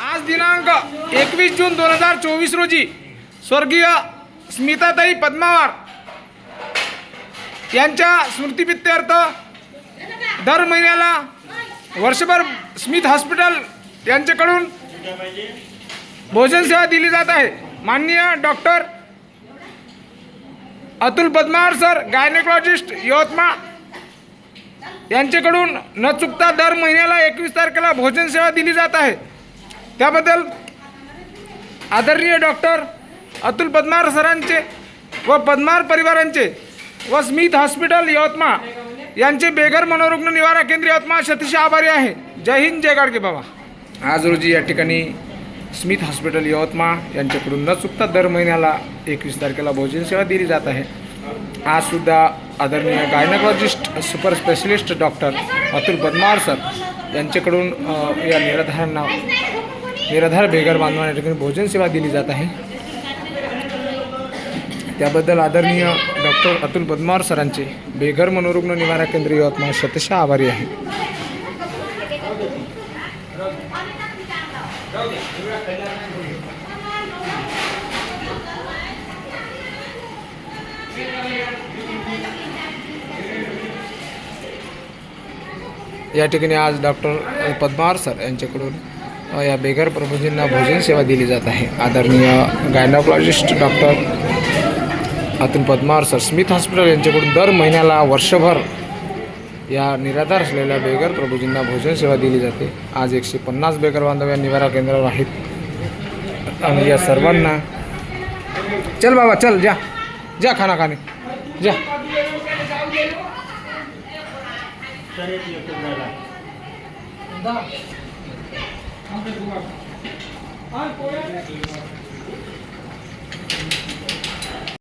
आज दिनांक एकवीस जून दोन हजार चोवीस रोजी स्वर्गीय स्मिताताई पद्मावार यांच्या स्मृतिपित्यर्थ दर महिन्याला वर्षभर स्मित हॉस्पिटल यांच्याकडून भोजनसेवा दिली जात आहे. माननीय doctor Atul Padmawar sir gynaecologist Yavatmal यांच्याकडून न चुकता दर महिन्याला एकवीस तारखेला भोजन सेवा दिली जात आहे. त्याबद्दल आदरणीय डॉक्टर अतुल पद्मार सरांचे व पद्मार परिवारांचे व स्मिथ हॉस्पिटल यवतमाळ यांचे बेघर मनोरुग्ण निवारा केंद्र यवतमाळ अतिशय आभारी आहे. जय हिंद जय गाडगे बाबा. आज रोजी या ठिकाणी स्मिथ हॉस्पिटल यवतमाळ यांच्याकडून न चुकता दर महिन्याला एकवीस तारखेला भोजन सेवा दिली जात आहे. आजसुद्धा आदरणीय gynaecologist super specialist doctor Atul Padmar sir यांच्याकडून या निराधारांना निराधार बेघर बांधवांना या ठिकाणी भोजन सेवा दिली जात आहे. त्याबद्दल आदरणीय डॉक्टर अतुल पद्मार सरांचे बेघर मनोरुग्ण निवारा केंद्र यवतमाळ शतशः आभारी आहे. या ठिकाणी आज डॉक्टर पद्मार सर यांच्याकडून या बेघर प्रभूजींना भोजन सेवा दिली जात आहे. आदरणीय gynaecologist doctor Atul Padmawar sir Smith hospital यांच्याकडून दर महिन्याला वर्षभर या निराधार असलेल्या बेघर प्रभूजींना भोजन सेवा दिली जाते. आज एकशे पन्नास बेघर बांधव या निवारा केंद्रावर आहेत. आणि या सर्वांना चल बाबा चल जा. जा खाना खाने जा Thank you.